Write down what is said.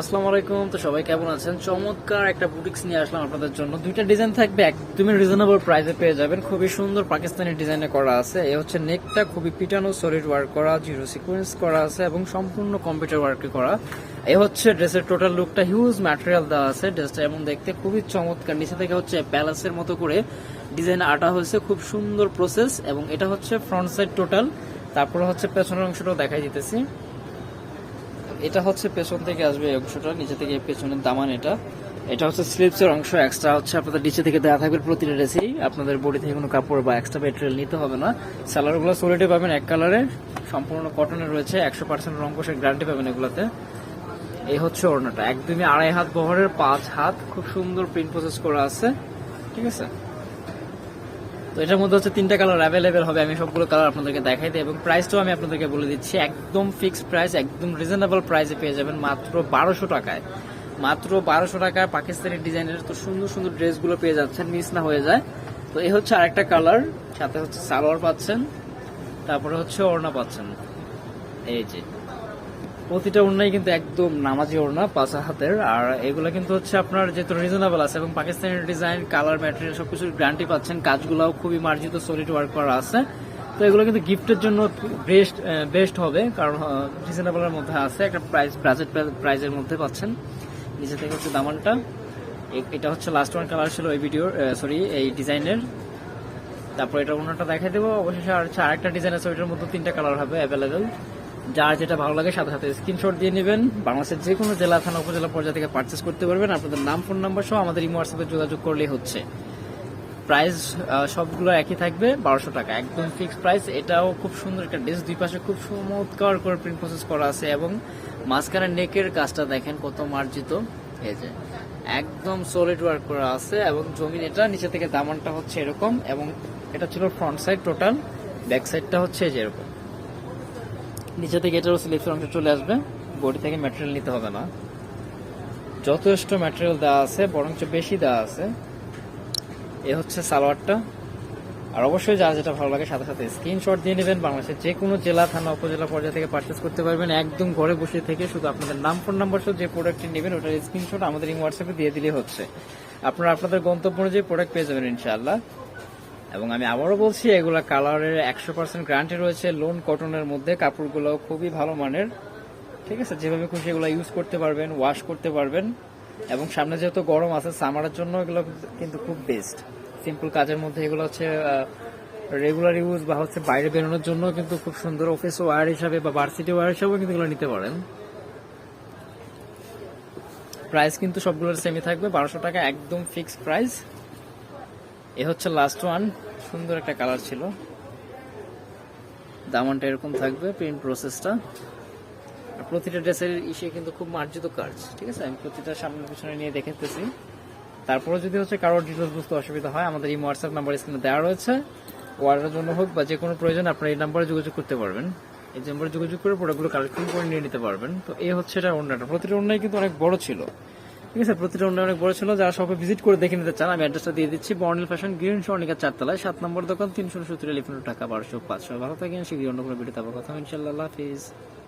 আসসালামু আলাইকুম। তো সবাই কেমন আছেন? চমৎকার একটা নিয়ে আসলাম আপনাদের জন্য। দুইটা ডিজাইন থাকবে রিজনেবল পেয়ে যাবেন। খুবই সুন্দর পাকিস্তানি করা আছে। এ হচ্ছে নেকটা খুবই পিটানো সলিড ওয়ার্ক করা জিরো করা আছে এবং সম্পূর্ণ কম্পিউটার করা। এ হচ্ছে ড্রেসের টোটাল লুকটা হিউজ ম্যাটেরিয়াল দেওয়া আছে। ড্রেসটা এবং দেখতে খুবই চমৎকার। নিচে থেকে হচ্ছে প্যালেসের মতো করে ডিজাইন আটা হয়েছে। খুব সুন্দর প্রসেস এবং এটা হচ্ছে ফ্রন্ট সাইড টোটাল তারপরে হচ্ছে পেছনের অংশটাও দেখাই দিতেছি। এটা হচ্ছে পেছন থেকে আসবে এই অংশটা, নিচে থেকে পেছনের দামান এটা। এটা হচ্ছে স্লিপসের অংশ এক্সট্রা হচ্ছে আপনাদের নিচে থেকে দেওয়া থাকবে প্রতিটা ড্রেসেই আপনাদের বডি থেকে কোনো কাপড় বা এক্সট্রা মেটেরিয়াল নিতে হবে না। স্যালারগুলো সোলিডে পাবেন এক কালারে সম্পূর্ণ কটনের রয়েছে, একশো পার্সেন্ট রং কোষের গ্যারান্টি পাবেন এগুলোতে। এই হচ্ছে ওড়নাটা, একদমই আড়াই হাত বহরের, পাঁচ হাত, খুব সুন্দর প্রিন্ট প্রসেস করা আছে, ঠিক আছে? তো এটার মধ্যে হচ্ছে তিনটা কালার অ্যাভেলেবেল হবে, আমি সবগুলো কালার আপনাদেরকে দেখাই দিই এবং প্রাইসটাও আমি আপনাদেরকে বলে দিচ্ছি। একদম ফিক্সড প্রাইস একদম রিজনেবল প্রাইসে পেয়ে যাবেন মাত্র বারোশো টাকায়। মাত্র বারোশো টাকায় পাকিস্তানি ডিজাইনের তো সুন্দর সুন্দর ড্রেসগুলো পেয়ে যাচ্ছেন, মিস না হয়ে যায়। তো এই হচ্ছে আরেকটা কালার সাথে হচ্ছে সালোয়ার পাচ্ছেন, তারপরে হচ্ছে ওড়না পাচ্ছেন। এই যে। প্রতিটা ওড়নাই কিন্তু একদম নামাজি ওড়না, পাঁচ হাতের। আর এগুলো কিন্তু হচ্ছে আপনার যেহেতু রিজনেবল আছে এবং পাকিস্তানের ডিজাইন কালার ম্যাটেরিয়াল সবকিছুর গ্যারান্টি পাচ্ছেন, কাজগুলোও খুবই মার্জিত সলিড ওয়ার্ক করা আছে। তো এগুলো কিন্তু গিফটের জন্য বেস্ট বেস্ট হবে, কারণ রিজনেবলের মধ্যে আছে, একটা প্রাইস বাজেট প্রাইজের মধ্যে পাচ্ছেন। নিচে থেকে হচ্ছে দামানটা এটা হচ্ছে লাস্ট ওয়ান কালার ছিল এই ভিডিওর সরি এই ডিজাইনের তারপর এটা অন্যটা দেখাই দেবো। অবশেষে আর হচ্ছে আরেকটা ডিজাইন আছে, ওইটার মধ্যে তিনটা কালার হবে অ্যাভেলেবেল যার যেটা ভালো লাগে সাথে সাথে স্ক্রিনশট দিয়ে নেবেন। বাংলাদেশের যে কোনো জেলা, থানা, উপজেলা পর্যায়ে থেকে পারচেস করতে পারবেন। আপনাদের নাম ফোন নাম্বার সহ আমাদের ইমো হোয়াটসঅ্যাপে যোগাযোগ করলেই হচ্ছে। প্রাইস সবগুলো একই থাকবে, বারোশো টাকা। একদম ফিক্স প্রাইস এটাও খুব সুন্দর একটা ড্রেস দুই পাশে খুব চমৎকার করে প্রিন্ট প্রসেস করা আছে এবং মাঝখানে নেকের কাজটা দেখেন কত মার্জিত। যে, একদম সলিড ওয়ার্ক করা আছে এবং জমিন এটা নিচে থেকে দামানটা হচ্ছে এরকম এবং এটা ছিল ফ্রন্ট সাইড টোটাল ব্যাক সাইডটা হচ্ছে এই যে এরকম। নিচে থেকে এটারও স্লিপসের অংশ চলে আসবে। বডি থেকে ম্যাটেরিয়াল নিতে হবে না। যথেষ্ট ম্যাটেরিয়াল দেওয়া আছে, বরঞ্চ বেশি দেওয়া আছে। এ হচ্ছে সালোয়ারটা। আর অবশ্যই যা যেটা ভালো লাগে সাথে সাথে স্ক্রিনশট দিয়ে নেবেন। বাংলাদেশের যে কোনো জেলা, থানা, উপজেলা পর্যায়ে থেকে পারচেস করতে পারবেন। একদম ঘরে বসে থেকে শুধু আপনাদের নাম ফোন নাম্বার সহ যে প্রোডাক্টটি নেবেন, ওটার স্ক্রিনশট আমাদের এই হোয়াটসঅ্যাপে দিয়ে দিলে হচ্ছে। আপনারা আপনাদের গন্তব্য অনুযায়ী প্রোডাক্ট পেয়ে যাবেন ইনশাআল্লাহ। এবং আমি আবারও বলছি, এগুলা কালারের একশো পার্সেন্ট গ্যারান্টি রয়েছে। লোন কটনের মধ্যে কাপড়গুলো খুবই ভালো মানের। ঠিক আছে, যেভাবে খুশি এগুলো ইউজ করতে পারবেন ওয়াশ করতে পারবেন। এবং সামনে যেহেতু গরম আছে সামারের জন্য এগুলো কিন্তু খুব বেস্ট সিম্পল কাজের মধ্যে এগুলো হচ্ছে রেগুলার ইউজ বা হচ্ছে বাইরে বেরোনোর জন্য কিন্তু খুব সুন্দর অফিস ওয়ার হিসাবে বা ভার্সিটি ওয়ার হিসাবেও কিন্তু এগুলো নিতে পারেন। প্রাইস কিন্তু সবগুলোর সেমই থাকবে, বারোশো টাকা একদম ফিক্সড প্রাইস এ হচ্ছে লাস্ট ওয়ান সুন্দর একটা কালার ছিল। দামানটা এরকম থাকবে প্রিন্ট প্রসেসটা আর প্রতিটা ড্রেসের ইসে কিন্তু খুব মার্জিত কাজ ঠিক আছে? আমি প্রতিটা সামনে পিছনে নিয়ে দেখেতেছি। তারপরে যদি হচ্ছে কারোর ডিটেলস বুঝতে অসুবিধা হয়, আমাদের এই হোয়াটসঅ্যাপ নাম্বার স্ক্রিনে দেওয়া রয়েছে। অর্ডারের জন্য হোক বা যে কোনো প্রয়োজন, আপনারা এই নাম্বারে যোগাযোগ করতে পারবেন। এই নাম্বারে যোগাযোগ করে প্রোডাক্টগুলো কালেকশন করে নিয়ে নিতে পারবেন। তো এই হচ্ছে এটা অন্যটা প্রতিটা অন্যায় কিন্তু অনেক বড় ছিল। ঠিক আছে, প্রতিটা অন্য অনেক বড় ছিল। যারা সবাই ভিজিট করে দেখে নিতে চান, আমি অ্যাড্রেসটা দিয়ে দিচ্ছি। বর্ণিল ফ্যাশন গ্রিন সর্ণিকা চারতলায়, সাত নম্বর দোকান, তিনশো সত্তর টাকা বারোশো পাঁচশো। ভালো থাকেন সেই অন্য কোনো ভিডিওতে আবার কথা ইনশাল্লাহ হাফিজ।